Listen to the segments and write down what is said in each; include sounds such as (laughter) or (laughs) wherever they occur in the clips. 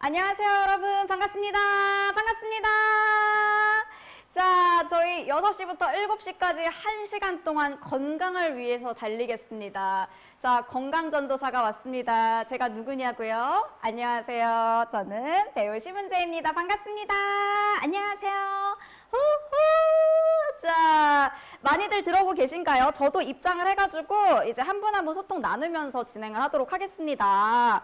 안녕하세요, 여러분. 반갑습니다. 반갑습니다. 자, 저희 6시부터 7시까지 1시간 동안 건강을 위해서 달리겠습니다. 자, 건강전도사가 왔습니다. 제가 누구냐고요? 안녕하세요. 저는 배우 심은재입니다. 반갑습니다. 안녕하세요. 후후. 자, 많이들 들어오고 계신가요? 저도 입장을 해가지고 이제 한 분 한 분 소통 나누면서 진행을 하도록 하겠습니다.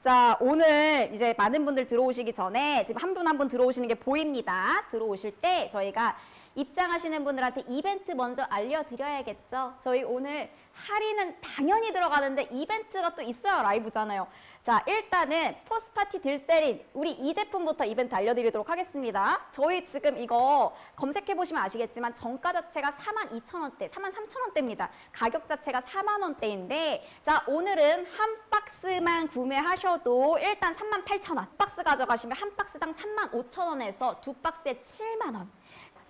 자, 오늘 이제 많은 분들 들어오시기 전에 지금 한 분 한 분 들어오시는 게 보입니다. 들어오실 때 저희가 입장하시는 분들한테 이벤트 먼저 알려드려야겠죠. 저희 오늘 할인은 당연히 들어가는데 이벤트가 또 있어요. 라이브잖아요. 자, 일단은 포스파티 들세린 우리 이 제품부터 이벤트 알려드리도록 하겠습니다. 저희 지금 이거 검색해보시면 아시겠지만 정가 자체가 42,000원대, 43,000원대입니다. 가격 자체가 4만원대인데 자, 오늘은 한 박스만 구매하셔도 일단 38,000원. 박스 가져가시면 한 박스당 35,000원에서 두 박스에 7만원.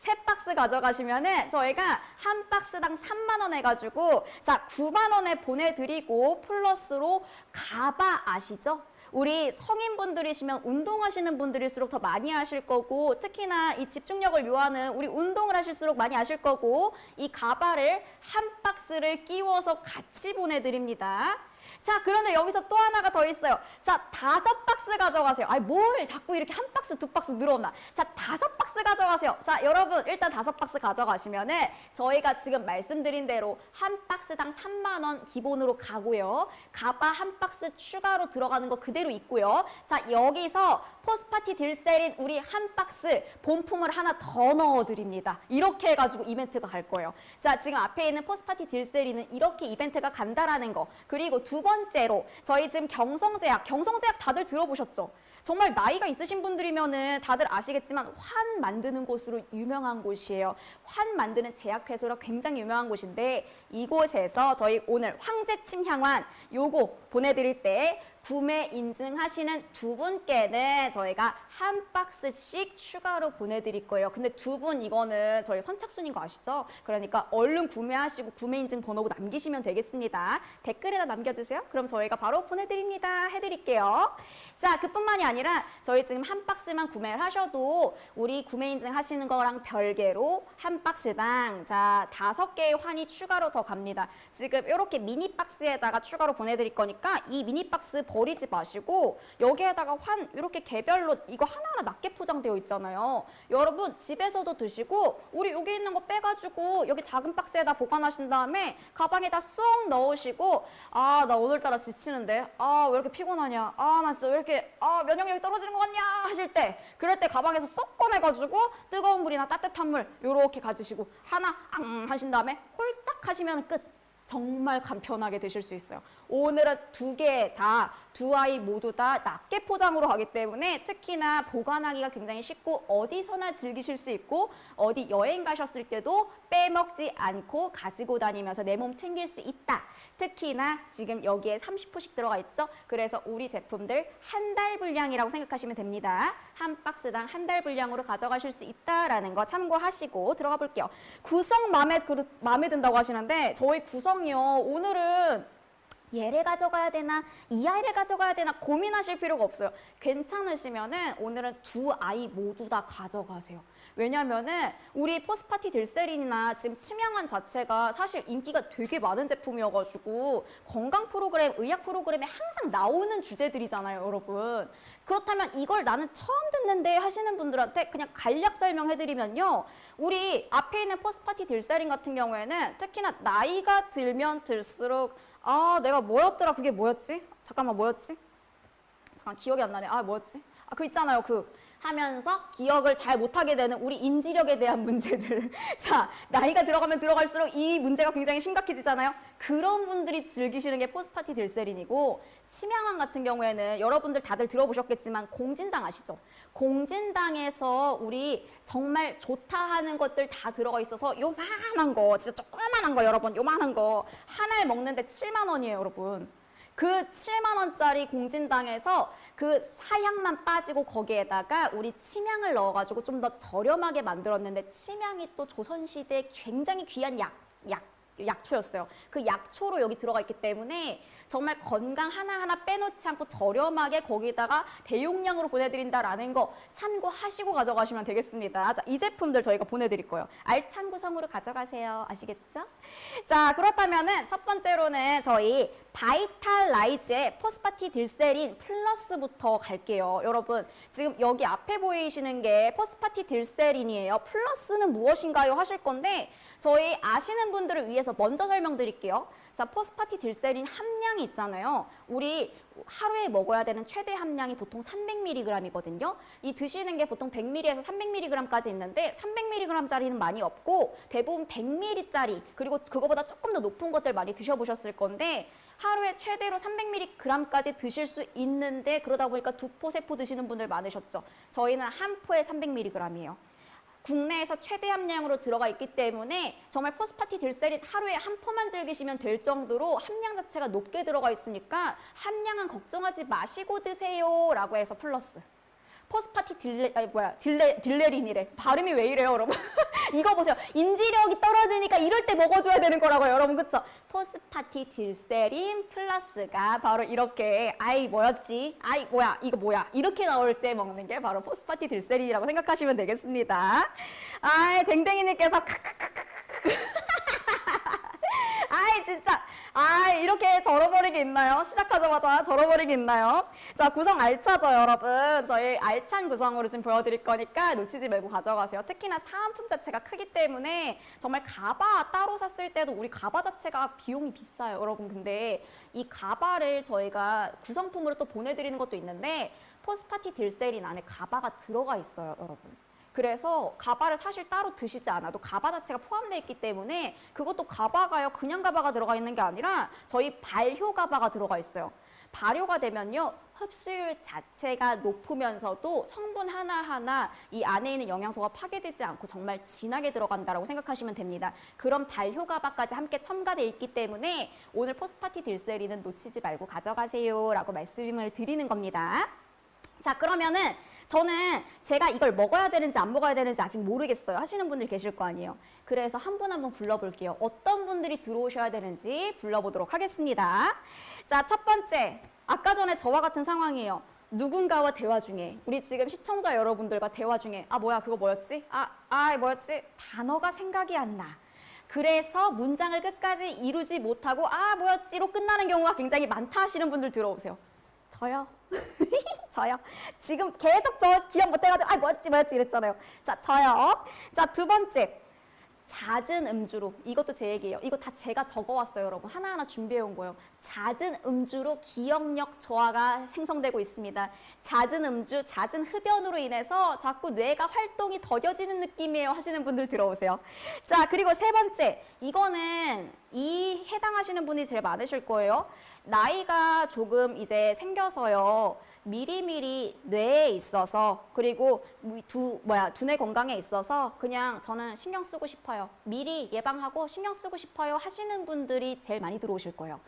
세 박스 가져가시면은 저희가 한 박스당 3만 원 해가지고 자 9만 원에 보내드리고 플러스로 가바 아시죠? 우리 성인분들이시면 운동하시는 분들일수록 더 많이 하실 거고 특히나 이 집중력을 요하는 우리 운동을 하실수록 많이 하실 거고 이 가바를 한 박스를 끼워서 같이 보내드립니다. 자, 그런데 여기서 또 하나가 더 있어요. 자, 다섯 박스 가져가세요. 아니, 뭘 자꾸 이렇게 한 박스, 두 박스 늘어나. 자, 다섯 박스 가져가세요. 자, 여러분, 일단 다섯 박스 가져가시면은 저희가 지금 말씀드린 대로 한 박스당 3만원 기본으로 가고요. 가바 한 박스 추가로 들어가는 거 그대로 있고요. 자, 여기서 포스파티 딜세린 우리 한 박스 본품을 하나 더 넣어드립니다. 이렇게 해가지고 이벤트가 갈 거예요. 자, 지금 앞에 있는 포스파티 딜세린은 이렇게 이벤트가 간다라는 거. 그리고 두 번째로 저희 지금 경성제약, 경성제약 다들 들어보셨죠? 정말 나이가 있으신 분들이면은 다들 아시겠지만 환 만드는 곳으로 유명한 곳이에요. 환 만드는 제약회사로 굉장히 유명한 곳인데 이곳에서 저희 오늘 황제 침향환 요거 보내드릴 때 구매 인증하시는 두 분께는 저희가 한 박스씩 추가로 보내드릴 거예요. 근데 두 분 이거는 저희 선착순인 거 아시죠? 그러니까 얼른 구매하시고 구매 인증 번호고 남기시면 되겠습니다. 댓글에다 남겨주세요. 그럼 저희가 바로 보내드립니다. 해드릴게요. 자, 그뿐만이 아니라 저희 지금 한 박스만 구매를 하셔도 우리 구매 인증 하시는 거랑 별개로 한 박스당 자 다섯 개의 환이 추가로 더 갑니다. 지금 이렇게 미니 박스에다가 추가로 보내드릴 거니까 이 미니 박스 버리지 마시고 여기에다가 환 이렇게 개별로 이거 하나하나 낮게 포장되어 있잖아요. 여러분 집에서도 드시고 우리 여기 있는 거 빼가지고 여기 작은 박스에다 보관하신 다음에 가방에다 쏙 넣으시고 아 나 오늘따라 지치는데 아 왜 이렇게 피곤하냐 아 나 진짜 왜 이렇게 아 면역력이 떨어지는 것 같냐 하실 때 그럴 때 가방에서 쏙 꺼내가지고 뜨거운 물이나 따뜻한 물 요렇게 가지시고 하나 앙 하신 다음에 홀짝 하시면 끝. 정말 간편하게 드실 수 있어요. 오늘은 두 개 다, 두 아이 모두 다 낮게 포장으로 가기 때문에 특히나 보관하기가 굉장히 쉽고 어디서나 즐기실 수 있고 어디 여행 가셨을 때도 빼먹지 않고 가지고 다니면서 내 몸 챙길 수 있다. 특히나 지금 여기에 30%씩 들어가 있죠. 그래서 우리 제품들 한 달 분량이라고 생각하시면 됩니다. 한 박스당 한 달 분량으로 가져가실 수 있다라는 거 참고하시고 들어가 볼게요. 구성 마음에, 그- 마음에 든다고 하시는데 저희 구성 이요. 오늘은 얘를 가져가야 되나 이 아이를 가져가야 되나 고민하실 필요가 없어요. 괜찮으시면은 오늘은 두 아이 모두 다 가져가세요. 왜냐면은 우리 포스파티 딜세린이나 지금 치명한 자체가 사실 인기가 되게 많은 제품이어가지고 건강 프로그램, 의학 프로그램에 항상 나오는 주제들이잖아요, 여러분. 그렇다면 이걸 나는 처음 듣는데 하시는 분들한테 그냥 간략 설명해드리면요. 우리 앞에 있는 포스파티 딜세린 같은 경우에는 특히나 나이가 들면 들수록 아, 내가 뭐였더라? 그게 뭐였지? 잠깐만, 뭐였지? 잠깐 기억이 안 나네. 아, 뭐였지? 아, 그 있잖아요. 그 하면서 기억을 잘 못하게 되는 우리 인지력에 대한 문제들. (laughs) 자, 나이가 들어가면 들어갈수록 이 문제가 굉장히 심각해지잖아요. 그런 분들이 즐기시는 게 포스파티 딜세린이고 치명한 같은 경우에는 여러분들 다들 들어보셨겠지만 공진당 아시죠? 공진당에서 우리 정말 좋다 하는 것들 다 들어가 있어서 요만한 거, 진짜 조그만한 거 여러분, 요만한 거 하나를 먹는데 7만 원이에요, 여러분. 그 7만 원짜리 공진당에서 그 사양만 빠지고 거기에다가 우리 침향을 넣어가지고 좀 더 저렴하게 만들었는데 침향이 또 조선시대 굉장히 귀한 약, 약. 약초였어요. 그 약초로 여기 들어가 있기 때문에 정말 건강 하나하나 빼놓지 않고 저렴하게 거기다가 대용량으로 보내드린다라는 거 참고하시고 가져가시면 되겠습니다. 자, 이 제품들 저희가 보내드릴 거예요. 알찬 구성으로 가져가세요. 아시겠죠? 자, 그렇다면은 첫 번째로는 저희 바이탈라이즈의 포스파티 딜세린 플러스부터 갈게요. 여러분, 지금 여기 앞에 보이시는 게 포스파티 딜세린이에요. 플러스는 무엇인가요? 하실 건데 저희 아시는 분들을 위해서 먼저 설명드릴게요. 자, 포스파티 딜세린 함량이 있잖아요. 우리 하루에 먹어야 되는 최대 함량이 보통 300mg이거든요. 이 드시는 게 보통 100mg에서 300mg까지 있는데 300mg짜리는 많이 없고 대부분 100mg짜리 그리고 그거보다 조금 더 높은 것들 많이 드셔보셨을 건데 하루에 최대로 300mg까지 드실 수 있는데 그러다 보니까 두 포, 세 포 드시는 분들 많으셨죠. 저희는 한 포에 300mg이에요. 국내에서 최대 함량으로 들어가 있기 때문에 정말 포스파티 딜세린 하루에 한 포만 즐기시면 될 정도로 함량 자체가 높게 들어가 있으니까 함량은 걱정하지 마시고 드세요 라고 해서 플러스. 포스파티 딜레 아니 뭐야 딜레 딜레린이래. 발음이 왜 이래요 여러분? (laughs) 이거 보세요. 인지력이 떨어지니까 이럴 때 먹어줘야 되는 거라고요 여러분. 그쵸? 포스파티 딜세린 플러스가 바로 이렇게 아이 뭐였지? 아이 뭐야 이거 뭐야? 이렇게 나올 때 먹는 게 바로 포스파티 딜세린이라고 생각하시면 되겠습니다. 아이 댕댕이님께서 (laughs) 아이 진짜. 아 이렇게 절어버리기 있나요? 시작하자마자 절어버리기 있나요? 자 구성 알차죠 여러분? 저희 알찬 구성으로 지금 보여드릴 거니까 놓치지 말고 가져가세요. 특히나 사은품 자체가 크기 때문에 정말 가바 따로 샀을 때도 우리 가바 자체가 비용이 비싸요 여러분. 근데 이 가바를 저희가 구성품으로 또 보내드리는 것도 있는데 포스파티 딜세린 안에 가바가 들어가 있어요 여러분. 그래서 가바를 사실 따로 드시지 않아도 가바 자체가 포함되어 있기 때문에 그것도 가바가요 그냥 가바가 들어가 있는 게 아니라 저희 발효 가바가 들어가 있어요. 발효가 되면요 흡수율 자체가 높으면서도 성분 하나하나 이 안에 있는 영양소가 파괴되지 않고 정말 진하게 들어간다라고 생각하시면 됩니다. 그런 발효 가바까지 함께 첨가되어 있기 때문에 오늘 포스파티 딜세리는 놓치지 말고 가져가세요 라고 말씀을 드리는 겁니다. 자 그러면은 저는 제가 이걸 먹어야 되는지 안 먹어야 되는지 아직 모르겠어요. 하시는 분들 계실 거 아니에요. 그래서 한 분 한 분 불러볼게요. 어떤 분들이 들어오셔야 되는지 불러보도록 하겠습니다. 자 첫 번째. 아까 전에 저와 같은 상황이에요. 누군가와 대화 중에 우리 지금 시청자 여러분들과 대화 중에 아 뭐야 그거 뭐였지? 아, 아 뭐였지? 단어가 생각이 안 나. 그래서 문장을 끝까지 이루지 못하고 아 뭐였지로 끝나는 경우가 굉장히 많다 하시는 분들 들어오세요 저요. (laughs) 저요. 지금 계속 저 기억 못해가지고 아 뭐였지 뭐였지 이랬잖아요. 자 저요. 자 두 번째 잦은 음주로 이것도 제 얘기예요. 이거 다 제가 적어왔어요, 여러분. 하나하나 준비해온 거예요. 잦은 음주로 기억력 저하가 생성되고 있습니다. 잦은 음주, 잦은 흡연으로 인해서 자꾸 뇌가 활동이 더뎌지는 느낌이에요 하시는 분들 들어오세요. 자 그리고 세 번째 이거는 이 해당하시는 분이 제일 많으실 거예요. 나이가 조금 이제 생겨서요. 미리미리 뇌에 있어서 그리고 두 뭐야 두뇌 건강에 있어서 그냥 저는 신경 쓰고 싶어요. 미리 예방하고 신경 쓰고 싶어요 하시는 분들이 제일 많이 들어오실 거예요.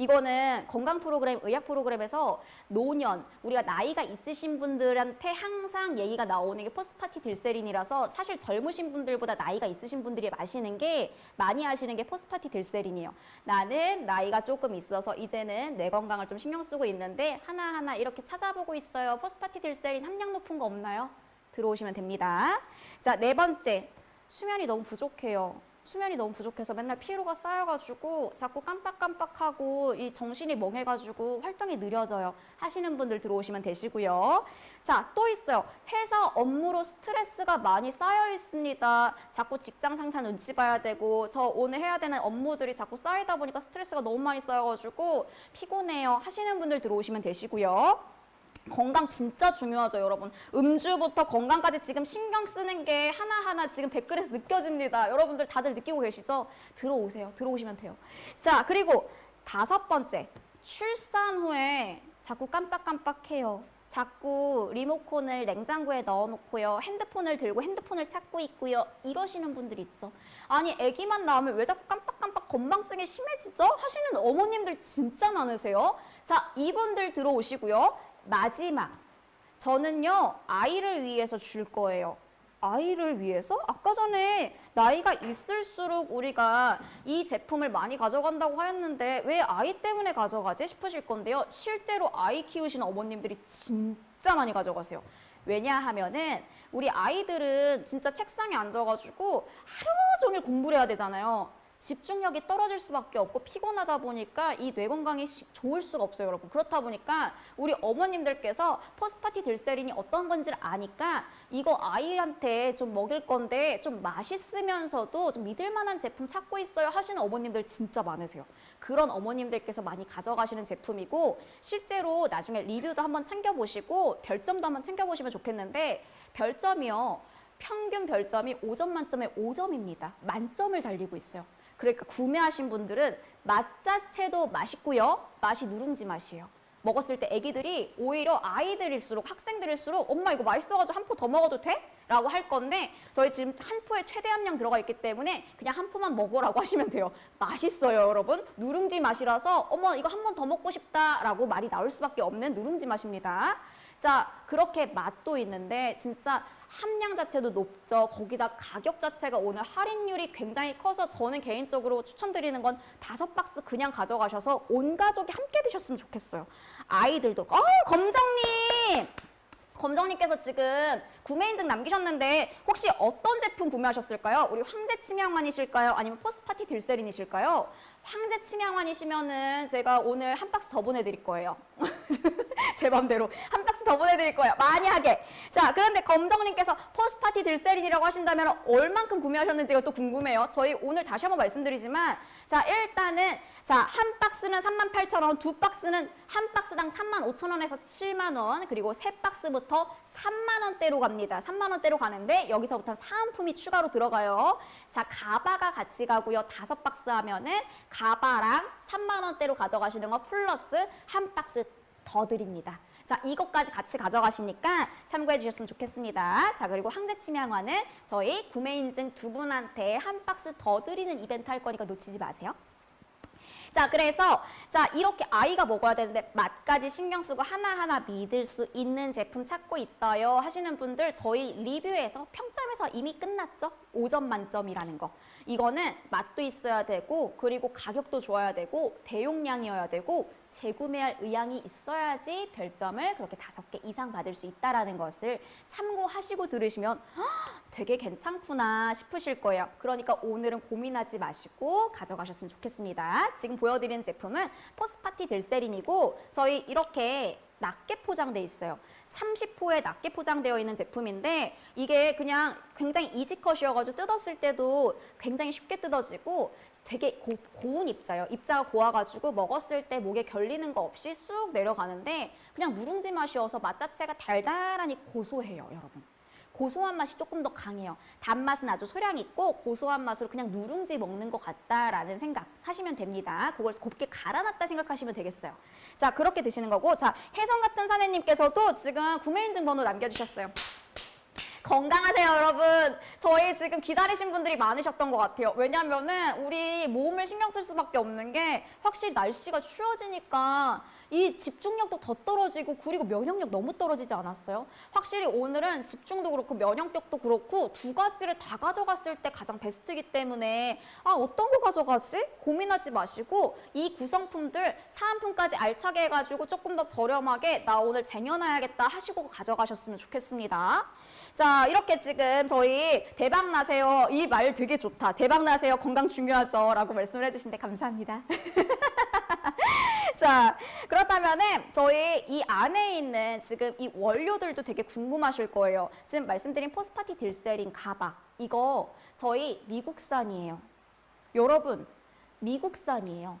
이거는 건강 프로그램, 의학 프로그램에서 노년, 우리가 나이가 있으신 분들한테 항상 얘기가 나오는 게 포스파티 딜세린이라서 사실 젊으신 분들보다 나이가 있으신 분들이 마시는 게 많이 하시는 게 포스파티 딜세린이에요. 나는 나이가 조금 있어서 이제는 뇌 건강을 좀 신경 쓰고 있는데 하나하나 이렇게 찾아보고 있어요. 포스파티 딜세린 함량 높은 거 없나요? 들어오시면 됩니다. 자, 네 번째. 수면이 너무 부족해요. 수면이 너무 부족해서 맨날 피로가 쌓여가지고 자꾸 깜빡깜빡하고 이 정신이 멍해가지고 활동이 느려져요. 하시는 분들 들어오시면 되시고요. 자, 또 있어요. 회사 업무로 스트레스가 많이 쌓여 있습니다. 자꾸 직장 상사 눈치 봐야 되고 저 오늘 해야 되는 업무들이 자꾸 쌓이다 보니까 스트레스가 너무 많이 쌓여가지고 피곤해요. 하시는 분들 들어오시면 되시고요. 건강 진짜 중요하죠, 여러분. 음주부터 건강까지 지금 신경 쓰는 게 하나하나 지금 댓글에서 느껴집니다. 여러분들 다들 느끼고 계시죠? 들어오세요. 들어오시면 돼요. 자, 그리고 다섯 번째. 출산 후에 자꾸 깜빡깜빡해요. 자꾸 리모컨을 냉장고에 넣어놓고요. 핸드폰을 들고 핸드폰을 찾고 있고요. 이러시는 분들 있죠. 아니, 아기만 나오면 왜 자꾸 깜빡깜빡 건망증이 심해지죠? 하시는 어머님들 진짜 많으세요. 자, 이분들 들어오시고요. 마지막. 저는요, 아이를 위해서 줄 거예요. 아이를 위해서? 아까 전에 나이가 있을수록 우리가 이 제품을 많이 가져간다고 하였는데 왜 아이 때문에 가져가지 싶으실 건데요. 실제로 아이 키우시는 어머님들이 진짜 많이 가져가세요. 왜냐하면은 우리 아이들은 진짜 책상에 앉아가지고 하루 종일 공부를 해야 되잖아요. 집중력이 떨어질 수밖에 없고 피곤하다 보니까 이 뇌 건강이 시- 좋을 수가 없어요, 여러분. 그렇다 보니까 우리 어머님들께서 포스파티 들세린이 어떤 건지를 아니까 이거 아이한테 좀 먹일 건데 좀 맛있으면서도 좀 믿을 만한 제품 찾고 있어요 하시는 어머님들 진짜 많으세요. 그런 어머님들께서 많이 가져가시는 제품이고 실제로 나중에 리뷰도 한번 챙겨보시고 별점도 한번 챙겨보시면 좋겠는데 별점이요. 평균 별점이 5점 만점에 5점입니다. 만점을 달리고 있어요. 그러니까 구매하신 분들은 맛 자체도 맛있고요. 맛이 누룽지 맛이에요. 먹었을 때 애기들이 오히려 아이들일수록 학생들일수록 엄마 이거 맛있어가지고 한 포 더 먹어도 돼? 라고 할 건데 저희 지금 한 포에 최대 함량 들어가 있기 때문에 그냥 한 포만 먹으라고 (laughs) 하시면 돼요. 맛있어요 여러분. 누룽지 맛이라서 어머 이거 한 번 더 먹고 싶다 라고 말이 나올 수밖에 없는 누룽지 맛입니다. 자 그렇게 맛도 있는데 진짜 함량 자체도 높죠. 거기다 가격 자체가 오늘 할인율이 굉장히 커서 저는 개인적으로 추천드리는 건 다섯 박스 그냥 가져가셔서 온 가족이 함께 드셨으면 좋겠어요. 아이들도 어 검정님 검정님께서 지금 구매 인증 남기셨는데 혹시 어떤 제품 구매하셨을까요? 우리 황제 침향환이실까요? 아니면 포스파티 딜세린이실까요? 황제 침향환이시면은 제가 오늘 한 박스 더 보내드릴 거예요. (laughs) 제 맘대로 한 박스 더 보내드릴 거예요. 만약에 자 그런데 검정님께서 포스파티 들세린이라고 하신다면 얼만큼 구매하셨는지가 또 궁금해요. 저희 오늘 다시 한번 말씀드리지만 자 일단은 자한 박스는 38,000원, 두 박스는 한 박스당 35,000원에서 7만 원 그리고 세 박스부터 3만 원대로 갑니다. 3만 원대로 가는데 여기서부터 사은품이 추가로 들어가요. 자 가바가 같이 가고요. 다섯 박스 하면은 가바랑 3만 원대로 가져가시는 거 플러스 한 박스 더 드립니다. 자, 이것까지 같이 가져가시니까 참고해 주셨으면 좋겠습니다. 자, 그리고 황제 침향화는 저희 구매 인증 두 분한테 한 박스 더 드리는 이벤트 할 거니까 놓치지 마세요. 자, 그래서 자, 이렇게 아이가 먹어야 되는데 맛까지 신경 쓰고 하나하나 믿을 수 있는 제품 찾고 있어요 하시는 분들 저희 리뷰에서 평점에서 이미 끝났죠? 5점 만점이라는 거. 이거는 맛도 있어야 되고 그리고 가격도 좋아야 되고 대용량이어야 되고 재구매할 의향이 있어야지 별점을 그렇게 다섯 개 이상 받을 수 있다라는 것을 참고하시고 들으시면 "헉, 되게 괜찮구나 싶으실 거예요. 그러니까 오늘은 고민하지 마시고 가져가셨으면 좋겠습니다. 지금 보여드리는 제품은 포스파티 들세린이고 저희 이렇게 낮게 포장돼 있어요. 30호에 낮게 포장되어 있는 제품인데 이게 그냥 굉장히 이지컷이어가지고 뜯었을 때도 굉장히 쉽게 뜯어지고 되게 고, 고운 입자예요. 입자가 고와가지고 먹었을 때 목에 결리는 거 없이 쑥 내려가는데 그냥 누룽지 맛이어서 맛 자체가 달달하니 고소해요, 여러분. 고소한 맛이 조금 더 강해요. 단맛은 아주 소량 있고 고소한 맛으로 그냥 누룽지 먹는 것 같다라는 생각 하시면 됩니다. 그걸 곱게 갈아놨다 생각하시면 되겠어요. 자, 그렇게 드시는 거고 자, 혜성 같은 사내님께서도 지금 구매 인증 번호 남겨주셨어요. 건강하세요, 여러분. 저희 지금 기다리신 분들이 많으셨던 것 같아요. 왜냐면은 우리 몸을 신경 쓸 수밖에 없는 게 확실히 날씨가 추워지니까 이 집중력도 더 떨어지고 그리고 면역력 너무 떨어지지 않았어요? 확실히 오늘은 집중도 그렇고 면역력도 그렇고 두 가지를 다 가져갔을 때 가장 베스트이기 때문에 아 어떤 거 가져가지? 고민하지 마시고 이 구성품들 사은품까지 알차게 해가지고 조금 더 저렴하게 나 오늘 쟁여놔야겠다 하시고 가져가셨으면 좋겠습니다. 자 이렇게 지금 저희 대박 나세요 이 말 되게 좋다 대박 나세요 건강 중요하죠 라고 말씀을 해주신데 감사합니다. (laughs) 자, 그렇다면은 저희 이 안에 있는 지금 이 원료들도 되게 궁금하실 거예요. 지금 말씀드린 포스파티 딜세린 가바 이거 저희 미국산이에요. 여러분, 미국산이에요.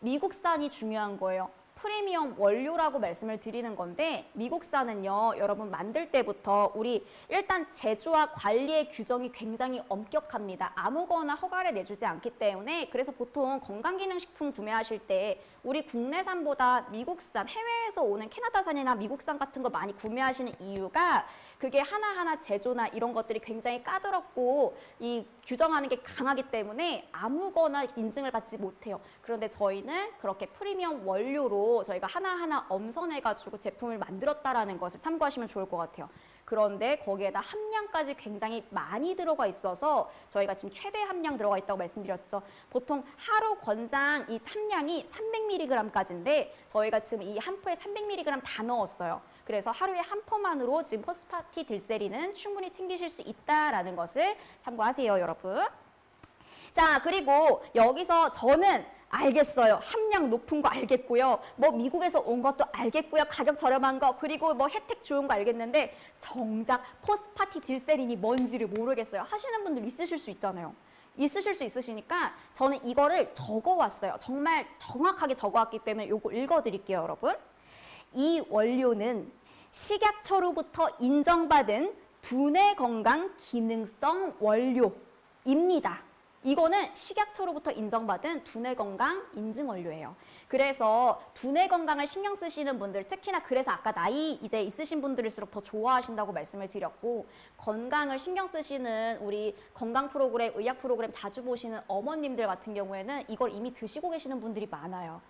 미국산이 중요한 거예요. 프리미엄 원료라고 말씀을 드리는 건데 미국산은요 여러분 만들 때부터 우리 일단 제조와 관리의 규정이 굉장히 엄격합니다 아무거나 허가를 내주지 않기 때문에 그래서 보통 건강기능식품 구매하실 때 우리 국내산보다 미국산 해외에서 오는 캐나다산이나 미국산 같은 거 많이 구매하시는 이유가 그게 하나하나 제조나 이런 것들이 굉장히 까다롭고 이 규정하는 게 강하기 때문에 아무거나 인증을 받지 못해요. 그런데 저희는 그렇게 프리미엄 원료로 저희가 하나하나 엄선해가지고 제품을 만들었다라는 것을 참고하시면 좋을 것 같아요. 그런데 거기에다 함량까지 굉장히 많이 들어가 있어서 저희가 지금 최대 함량 들어가 있다고 말씀드렸죠. 보통 하루 권장 이 함량이 300mg까지인데 저희가 지금 이 한 포에 300mg 다 넣었어요. 그래서 하루에 한 포만으로 지금 포스파티 딜세리는 충분히 챙기실 수 있다라는 것을 참고하세요, 여러분. 자, 그리고 여기서 저는 알겠어요. 함량 높은 거 알겠고요. 뭐 미국에서 온 것도 알겠고요. 가격 저렴한 거 그리고 뭐 혜택 좋은 거 알겠는데 정작 포스파티 딜세린이 뭔지를 모르겠어요. 하시는 분들 있으실 수 있잖아요. 있으실 수 있으시니까 저는 이거를 적어왔어요. 정말 정확하게 적어왔기 때문에 요거 읽어드릴게요, 여러분. 이 원료는 식약처로부터 인정받은 두뇌 건강 기능성 원료입니다. 이거는 식약처로부터 인정받은 두뇌 건강 인증 원료예요. 그래서 두뇌 건강을 신경 쓰시는 분들, 특히나 그래서 아까 나이 이제 있으신 분들일수록 더 좋아하신다고 말씀을 드렸고, 건강을 신경 쓰시는 우리 건강 프로그램, 의학 프로그램 자주 보시는 어머님들 같은 경우에는 이걸 이미 드시고 계시는 분들이 많아요.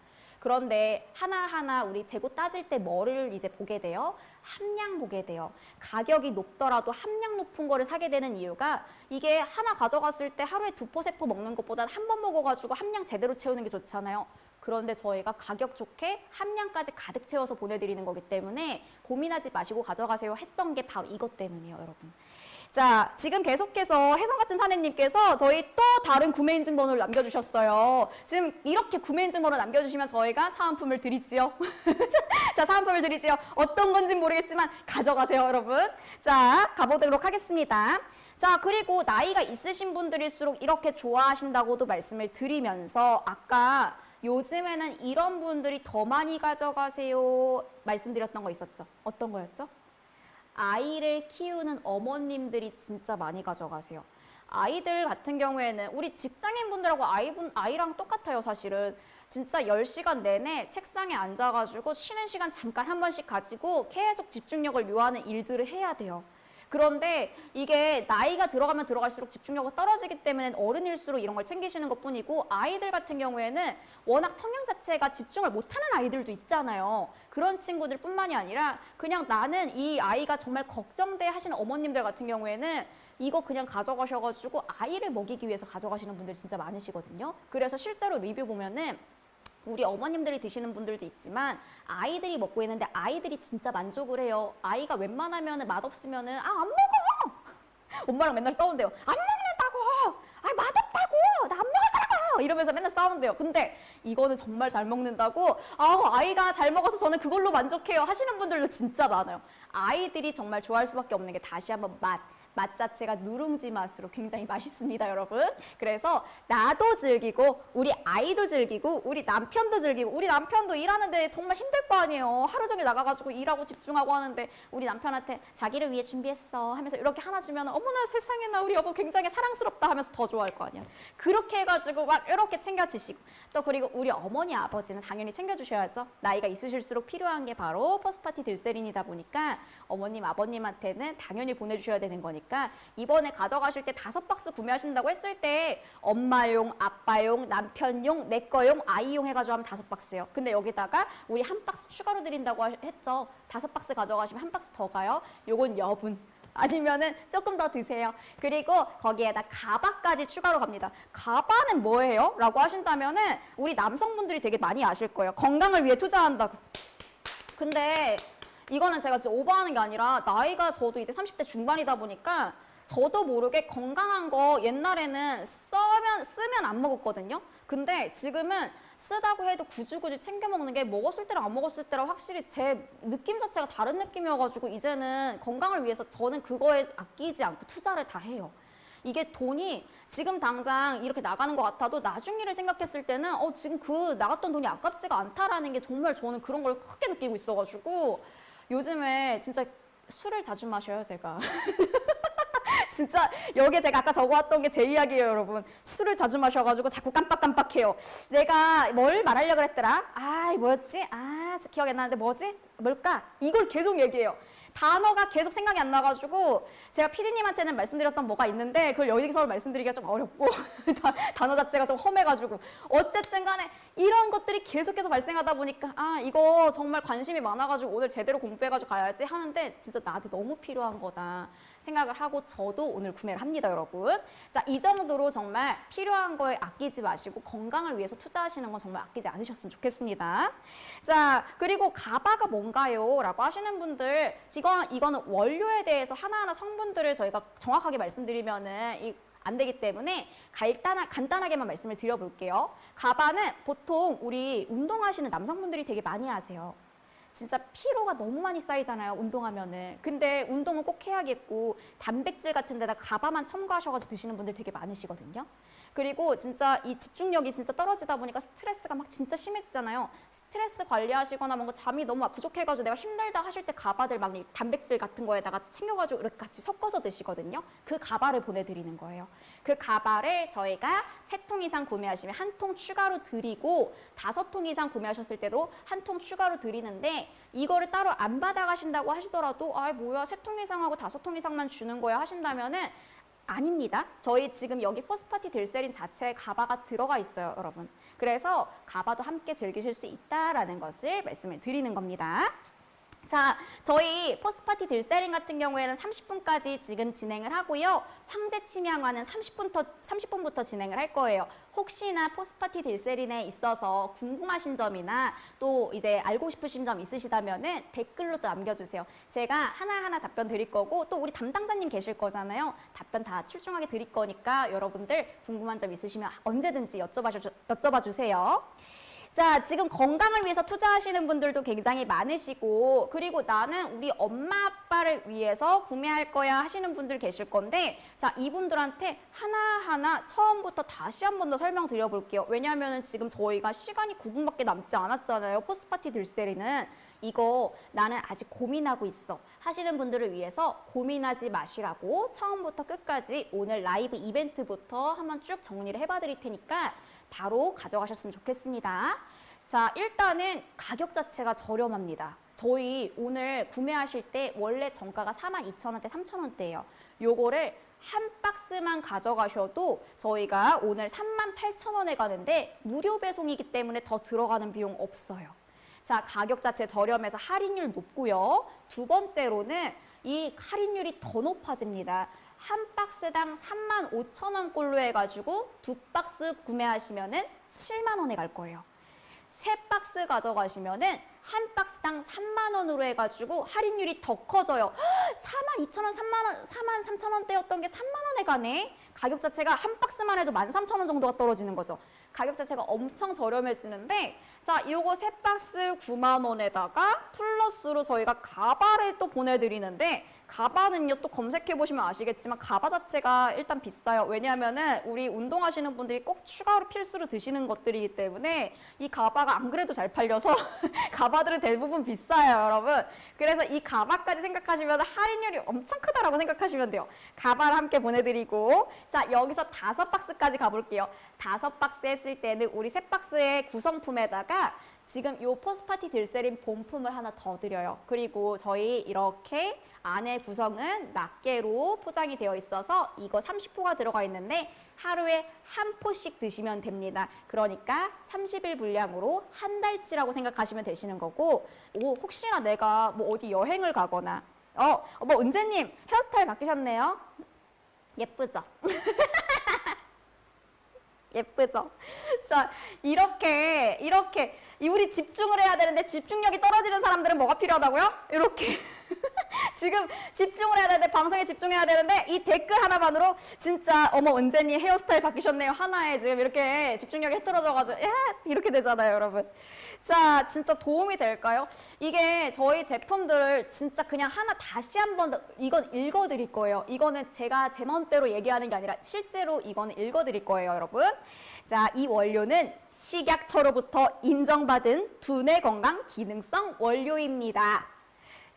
그런데 하나하나 우리 재고 따질 때 뭐를 이제 보게 돼요? 함량 보게 돼요. 가격이 높더라도 함량 높은 거를 사게 되는 이유가 이게 하나 가져갔을 때 하루에 두 포, 세 포 먹는 것보다 한 번 먹어가지고 함량 제대로 채우는 게 좋잖아요. 그런데 저희가 가격 좋게 함량까지 가득 채워서 보내드리는 거기 때문에 고민하지 마시고 가져가세요 했던 게 바로 이것 때문이에요, 여러분. 자, 지금 계속해서 혜성 같은 사내님께서 저희 또 다른 구매 인증 번호를 남겨주셨어요. 지금 이렇게 구매 인증 번호 남겨주시면 저희가 사은품을 드리지요. (laughs) 자, 사은품을 드리지요. 어떤 건지 모르겠지만 가져가세요, 여러분. 자, 가보도록 하겠습니다. 자, 그리고 나이가 있으신 분들일수록 이렇게 좋아하신다고도 말씀을 드리면서 아까 요즘에는 이런 분들이 더 많이 가져가세요 말씀드렸던 거 있었죠. 어떤 거였죠? 아이를 키우는 어머님들이 진짜 많이 가져가세요. 아이들 같은 경우에는 우리 직장인분들하고 아이분, 아이랑 똑같아요, 사실은. 진짜 10시간 내내 책상에 앉아가지고 쉬는 시간 잠깐 한 번씩 가지고 계속 집중력을 요하는 일들을 해야 돼요. 그런데 이게 나이가 들어가면 들어갈수록 집중력이 떨어지기 때문에 어른일수록 이런 걸 챙기시는 것 뿐이고 아이들 같은 경우에는 워낙 성향 자체가 집중을 못하는 아이들도 있잖아요. 그런 친구들 뿐만이 아니라 그냥 나는 이 아이가 정말 걱정돼 하시는 어머님들 같은 경우에는 이거 그냥 가져가셔가지고 아이를 먹이기 위해서 가져가시는 분들 진짜 많으시거든요. 그래서 실제로 리뷰 보면은 우리 어머님들이 드시는 분들도 있지만 아이들이 먹고 있는데 아이들이 진짜 만족을 해요. 아이가 웬만하면 맛없으면 은 아 안 먹어. (laughs) 엄마랑 맨날 싸운대요. 안 먹는다고. 아 맛없다고. 나 안 먹을 거라고. 이러면서 맨날 싸운대요. 근데 이거는 정말 잘 먹는다고. 아 아이가 잘 먹어서 저는 그걸로 만족해요. 하시는 분들도 진짜 많아요. 아이들이 정말 좋아할 수밖에 없는 게 다시 한번 맛. 맛 자체가 누룽지 맛으로 굉장히 맛있습니다, 여러분. 그래서 나도 즐기고 우리 아이도 즐기고 우리 남편도 즐기고 우리 남편도 일하는데 정말 힘들 거 아니에요. 하루 종일 나가가지고 일하고 집중하고 하는데 우리 남편한테 자기를 위해 준비했어 하면서 이렇게 하나 주면 어머나 세상에나 우리 여보 굉장히 사랑스럽다 하면서 더 좋아할 거 아니야. 그렇게 해가지고 막 이렇게 챙겨주시고 또 그리고 우리 어머니 아버지는 당연히 챙겨주셔야죠. 나이가 있으실수록 필요한 게 바로 퍼스파티 들세린이다 보니까 어머님 아버님한테는 당연히 보내주셔야 되는 거니까 이번에 가져가실 때 다섯 박스 구매하신다고 했을 때 엄마용, 아빠용, 남편용, 내 거용, 아이용 해가지고 하면 다섯 박스요. 근데 여기다가 우리 한 박스 추가로 드린다고 하- 했죠. 다섯 박스 가져가시면 한 박스 더 가요. 요건 여분. 아니면은 조금 더 드세요. 그리고 거기에다 가바까지 추가로 갑니다. 가바는 뭐예요? 라고 하신다면은 우리 남성분들이 되게 많이 아실 거예요. 건강을 위해 투자한다고. 근데 이거는 제가 진짜 오버하는 게 아니라 나이가 저도 이제 30대 중반이다 보니까 저도 모르게 건강한 거 옛날에는 써면 쓰면 안 먹었거든요. 근데 지금은 쓰다고 해도 굳이 챙겨 먹는 게 먹었을 때랑 안 먹었을 때랑 확실히 제 느낌 자체가 다른 느낌이어가지고 이제는 건강을 위해서 저는 그거에 아끼지 않고 투자를 다 해요. 이게 돈이 지금 당장 이렇게 나가는 것 같아도 나중 일을 생각했을 때는 어 지금 그 나갔던 돈이 아깝지가 않다라는 게 정말 저는 그런 걸 크게 느끼고 있어가지고 요즘에 진짜 술을 자주 마셔요 제가. (laughs) 진짜 여기에 제가 아까 적어왔던 게 제 이야기예요 여러분. 술을 자주 마셔가지고 자꾸 깜빡깜빡해요. 내가 뭘 말하려고 했더라? 아 뭐였지? 아 기억이 안 나는데 뭐지? 뭘까? 이걸 계속 얘기해요 단어가 계속 생각이 안 나가지고 제가 피디님한테는 말씀드렸던 뭐가 있는데 그걸 여기서 말씀드리기가 좀 어렵고 (laughs) 다- 단어 자체가 좀 험해가지고 어쨌든 간에 이런 것들이 계속해서 발생하다 보니까 아 이거 정말 관심이 많아가지고 오늘 제대로 공부해가지고 가야지 하는데 진짜 나한테 너무 필요한 거다 생각을 하고 저도 오늘 구매를 합니다 여러분 자 이 정도로 정말 필요한 거에 아끼지 마시고 건강을 위해서 투자하시는 건 정말 아끼지 않으셨으면 좋겠습니다 자 그리고 가바가 뭔가요? 라고 하시는 분들 지금 이거는 원료에 대해서 하나하나 성분들을 저희가 정확하게 말씀드리면은 이안 되기 때문에 간단하, 간단하게만 말씀을 드려볼게요. 가바는 보통 우리 운동하시는 남성분들이 되게 많이 하세요. 진짜 피로가 너무 많이 쌓이잖아요, 운동하면은. 근데 운동은 꼭 해야겠고, 단백질 같은 데다 가바만 첨가하셔가지고 드시는 분들 되게 많으시거든요. 그리고 진짜 이 집중력이 진짜 떨어지다 보니까 스트레스가 막 진짜 심해지잖아요. 스트레스 관리하시거나 뭔가 잠이 너무 부족해가지고 내가 힘들다 하실 때 가바들 막이 단백질 같은 거에다가 챙겨가지고 이렇게 같이 섞어서 드시거든요. 그 가바를 보내드리는 거예요. 그 가바를 저희가 세 통 이상 구매하시면 한 통 추가로 드리고 다섯 통 이상 구매하셨을 때도 한 통 추가로 드리는데 이거를 따로 안 받아가신다고 하시더라도 아 뭐야 세 통 이상하고 다섯 통 이상만 주는 거야 하신다면은 아닙니다. 저희 지금 여기 포스파티 딜세린 자체에 가바가 들어가 있어요, 여러분. 그래서 가바도 함께 즐기실 수 있다라는 것을 말씀을 드리는 겁니다. 자, 저희 포스파티 딜세린 같은 경우에는 30분까지 지금 진행을 하고요. 황제 침향화는 30분부터, 30분부터 진행을 할 거예요. 혹시나 포스파티 딜세린에 있어서 궁금하신 점이나 또 이제 알고 싶으신 점 있으시다면 은 댓글로 또 남겨주세요. 제가 하나하나 답변 드릴 거고 또 우리 담당자님 계실 거잖아요. 답변 다 출중하게 드릴 거니까 여러분들 궁금한 점 있으시면 언제든지 여쭤봐, 주, 여쭤봐 주세요. 자, 지금 건강을 위해서 투자하시는 분들도 굉장히 많으시고, 그리고 나는 우리 엄마 아빠를 위해서 구매할 거야 하시는 분들 계실 건데, 자, 이분들한테 하나하나 처음부터 다시 한 번 더 설명드려 볼게요. 왜냐하면 지금 저희가 시간이 9분밖에 남지 않았잖아요. 포스파티 들세리는. 이거 나는 아직 고민하고 있어 하시는 분들을 위해서 고민하지 마시라고 처음부터 끝까지 오늘 라이브 이벤트부터 한번 쭉 정리를 해봐 드릴 테니까 바로 가져가셨으면 좋겠습니다. 자, 일단은 가격 자체가 저렴합니다. 저희 오늘 구매하실 때 원래 정가가 42,000원대, 3,000원대예요. 요거를 한 박스만 가져가셔도 저희가 오늘 38,000원에 가는데 무료 배송이기 때문에 더 들어가는 비용 없어요. 자, 가격 자체 저렴해서 할인율 높고요. 두 번째로는 이 할인율이 더 높아집니다. 한 박스당 3만 5천 원꼴로 해가지고 두 박스 구매하시면 은 7만 원에 갈 거예요. 세 박스 가져가시면 은 한 박스당 3만 원으로 해가지고 할인율이 더 커져요. (gasps) 4만 2천 원, 3만 원, 4만 3천 원대였던 게 3만 원에 가네. 가격 자체가 한 박스만 해도 13,000원 정도가 떨어지는 거죠. 가격 자체가 엄청 저렴해지는데 자, 요거 세 박스 9만 원에다가 플러스로 저희가 가바를 또 보내드리는데 가바는요 또 검색해 보시면 아시겠지만 가바 자체가 일단 비싸요. 왜냐하면은 우리 운동하시는 분들이 꼭 추가로 필수로 드시는 것들이기 때문에 이 가바가 안 그래도 잘 팔려서 (laughs) 가바들은 대부분 비싸요, 여러분. 그래서 이 가바까지 생각하시면 할인율이 엄청 크다라고 생각하시면 돼요. 가바를 함께 보내드리고 자 여기서 다섯 박스까지 가볼게요. 다섯 박스 했을 때는 우리 세 박스의 구성품에다가 지금 요 포스파티 딜세린 본품을 하나 더 드려요. 그리고 저희 이렇게 안에 구성은 낱개로 포장이 되어 있어서 이거 30포가 들어가 있는데 하루에 한 포씩 드시면 됩니다. 그러니까 30일 분량으로 한 달치라고 생각하시면 되시는 거고 오, 혹시나 내가 뭐 어디 여행을 가거나 어, 뭐 은재님 헤어스타일 바뀌셨네요. 예쁘죠? (laughs) 예쁘죠? (laughs) 자, 이렇게, 이렇게, 이 우리 집중을 해야 되는데 집중력이 떨어지는 사람들은 뭐가 필요하다고요? 이렇게. 지금 집중을 해야 되는데 방송에 집중해야 되는데 이 댓글 하나만으로 진짜 어머 은재님 헤어스타일 바뀌셨네요. 하나에 지금 이렇게 집중력이 흐트러져가지고 야 이렇게 되잖아요 여러분. 자 진짜 도움이 될까요? 이게 저희 제품들을 진짜 그냥 하나 다시 한 번 더 이건 읽어드릴 거예요. 이거는 제가 제 마음대로 얘기하는 게 아니라 실제로 이거는 읽어드릴 거예요 여러분. 자 이 원료는 식약처로부터 인정받은 두뇌 건강 기능성 원료입니다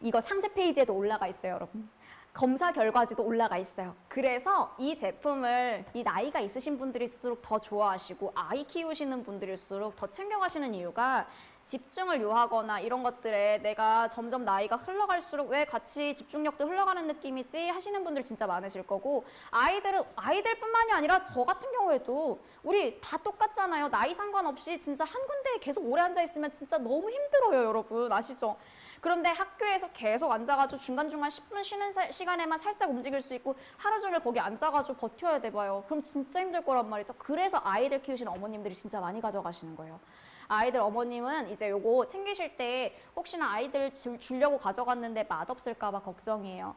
이거 상세 페이지에도 올라가 있어요, 여러분. 검사 결과지도 올라가 있어요. 그래서 이 제품을 이 나이가 있으신 분들일수록 더 좋아하시고 아이 키우시는 분들일수록 더 챙겨가시는 이유가 집중을 요하거나 이런 것들에 내가 점점 나이가 흘러갈수록 왜 같이 집중력도 흘러가는 느낌이지 하시는 분들 진짜 많으실 거고 아이들은 아이들뿐만이 아니라 저 같은 경우에도 우리 다 똑같잖아요. 나이 상관없이 진짜 한 군데에 계속 오래 앉아 있으면 진짜 너무 힘들어요, 여러분. 아시죠? 그런데 학교에서 계속 앉아가지고 중간중간 10분 쉬는 사- 시간에만 살짝 움직일 수 있고 하루 종일 거기 앉아가지고 버텨야 돼 봐요. 그럼 진짜 힘들 거란 말이죠. 그래서 아이들 키우시는 어머님들이 진짜 많이 가져가시는 거예요. 아이들 어머님은 이제 요거 챙기실 때 혹시나 아이들 줄, 주려고 가져갔는데 맛없을까봐 걱정이에요.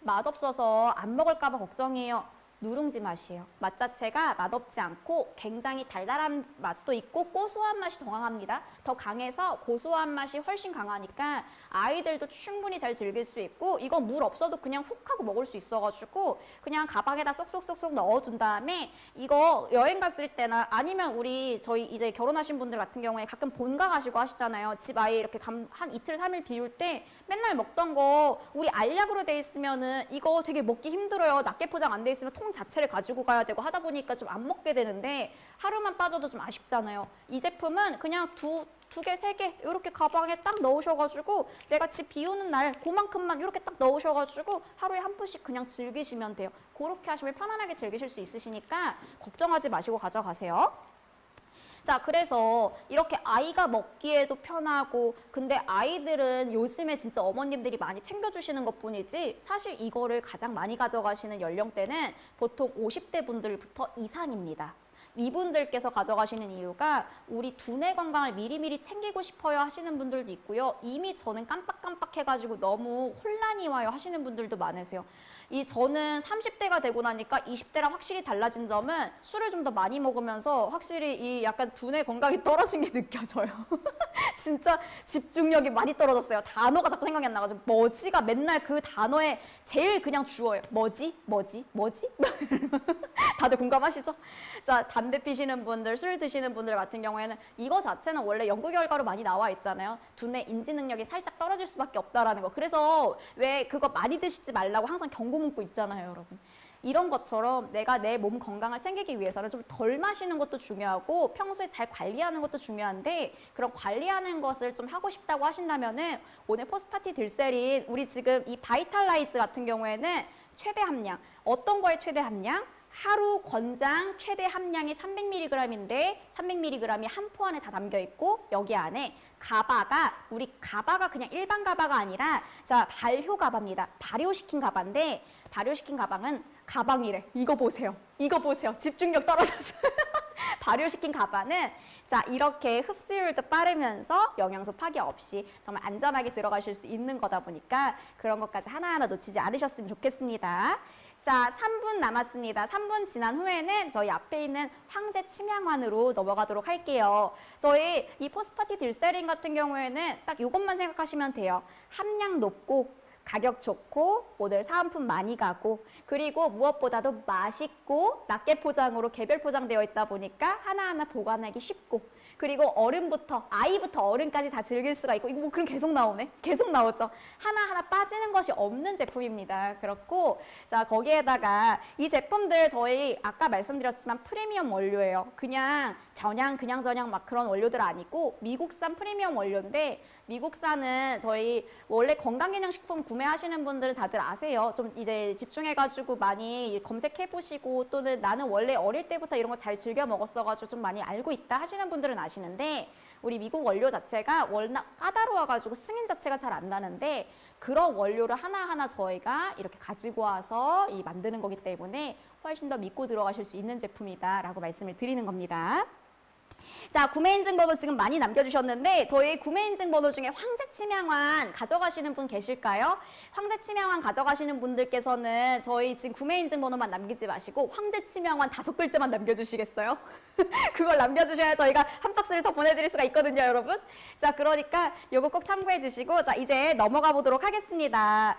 맛없어서 안 먹을까봐 걱정이에요. 누룽지 맛이에요. 맛 자체가 맛없지 않고 굉장히 달달한 맛도 있고 고소한 맛이 더 강합니다. 더 강해서 고소한 맛이 훨씬 강하니까 아이들도 충분히 잘 즐길 수 있고 이거 물 없어도 그냥 훅 하고 먹을 수 있어가지고 그냥 가방에다 쏙쏙쏙쏙 넣어둔 다음에 이거 여행 갔을 때나 아니면 우리 저희 이제 결혼하신 분들 같은 경우에 가끔 본가 가시고 하시잖아요. 집 아이 이렇게 감- 한 이틀 삼일 비울 때 맨날 먹던 거 우리 알약으로 돼 있으면은 이거 되게 먹기 힘들어요. 낱개 포장 안 돼 있으면 통 자체를 가지고 가야 되고 하다 보니까 좀 안 먹게 되는데 하루만 빠져도 좀 아쉽잖아요. 이 제품은 그냥 두 두 개, 세 개 이렇게 가방에 딱 넣으셔가지고 내가 집 비우는 날 그만큼만 이렇게 딱 넣으셔가지고 하루에 한 푼씩 그냥 즐기시면 돼요. 그렇게 하시면 편안하게 즐기실 수 있으시니까 걱정하지 마시고 가져가세요. 자, 그래서 이렇게 아이가 먹기에도 편하고, 근데 아이들은 요즘에 진짜 어머님들이 많이 챙겨주시는 것 뿐이지, 사실 이거를 가장 많이 가져가시는 연령대는 보통 50대 분들부터 이상입니다. 이분들께서 가져가시는 이유가 우리 두뇌 건강을 미리미리 챙기고 싶어요 하시는 분들도 있고요. 이미 저는 깜빡깜빡 해가지고 너무 혼란이 와요 하시는 분들도 많으세요. 이 저는 30대가 되고 나니까 20대랑 확실히 달라진 점은 술을 좀 더 많이 먹으면서 확실히 이 약간 두뇌 건강이 (laughs) 떨어진 게 느껴져요. (laughs) 진짜 집중력이 많이 떨어졌어요. 단어가 자꾸 생각이 안 나가지고 뭐지가 맨날 그 단어에 제일 그냥 주어요. 뭐지? 뭐지? 뭐지? 다들 공감하시죠? 자, 담배 피시는 분들, 술 드시는 분들 같은 경우에는 이거 자체는 원래 연구 결과로 많이 나와 있잖아요. 두뇌 인지 능력이 살짝 떨어질 수밖에 없다라는 거. 그래서 왜 그거 많이 드시지 말라고 항상 경고 문구 있잖아요, 여러분. 이런 것처럼 내가 내 몸 건강을 챙기기 위해서는 좀 덜 마시는 것도 중요하고 평소에 잘 관리하는 것도 중요한데 그런 관리하는 것을 좀 하고 싶다고 하신다면은 오늘 포스파티 들셀인 우리 지금 이 바이탈라이즈 같은 경우에는 최대 함량 어떤 거의 최대 함량? 하루 권장 최대 함량이 300mg인데 300mg이 한 포 안에 다 담겨 있고 여기 안에 가바가 우리 가바가 그냥 일반 가바가 아니라 자 발효 가바입니다. 발효시킨 가바인데 발효시킨 가방은 가방이래. 이거 보세요. 이거 보세요. 집중력 떨어졌어요. (laughs) 발효시킨 가바는 자 이렇게 흡수율도 빠르면서 영양소 파괴 없이 정말 안전하게 들어가실 수 있는 거다 보니까 그런 것까지 하나하나 놓치지 않으셨으면 좋겠습니다. 자, 3분 남았습니다. 3분 지난 후에는 저희 앞에 있는 황제 침향환으로 넘어가도록 할게요. 저희 이 포스파티 딜세린 같은 경우에는 딱 이것만 생각하시면 돼요. 함량 높고 가격 좋고 오늘 사은품 많이 가고 그리고 무엇보다도 맛있고 낱개 포장으로 개별 포장되어 있다 보니까 하나하나 보관하기 쉽고 그리고 어른부터 아이부터 어른까지 다 즐길 수가 있고 이거 뭐 그럼 계속 나오네? 계속 나오죠. 하나하나 빠지는 것이 없는 제품입니다. 그렇고 자 거기에다가 이 제품들 저희 아까 말씀드렸지만 프리미엄 원료예요. 그냥 전향 그냥 전향 막 그런 원료들 아니고 미국산 프리미엄 원료인데 미국산은 저희 원래 건강기능식품 구매하시는 분들은 다들 아세요. 좀 이제 집중해가지고 많이 검색해 보시고 또는 나는 원래 어릴 때부터 이런 거 잘 즐겨 먹었어가지고 좀 많이 알고 있다 하시는 분들은 아시는데 우리 미국 원료 자체가 워낙 까다로워가지고 승인 자체가 잘 안 나는데 그런 원료를 하나하나 저희가 이렇게 가지고 와서 이 만드는 거기 때문에 훨씬 더 믿고 들어가실 수 있는 제품이다라고 말씀을 드리는 겁니다. 자, 구매 인증 번호 지금 많이 남겨주셨는데 저희 구매 인증 번호 중에 황제 침향환 가져가시는 분 계실까요? 황제 침향환 가져가시는 분들께서는 저희 지금 구매 인증 번호만 남기지 마시고 황제 침향환 다섯 글자만 남겨주시겠어요? (laughs) 그걸 남겨주셔야 저희가 한 박스를 더 보내드릴 수가 있거든요, 여러분. 자, 그러니까 요거 꼭 참고해 주시고 자, 이제 넘어가 보도록 하겠습니다.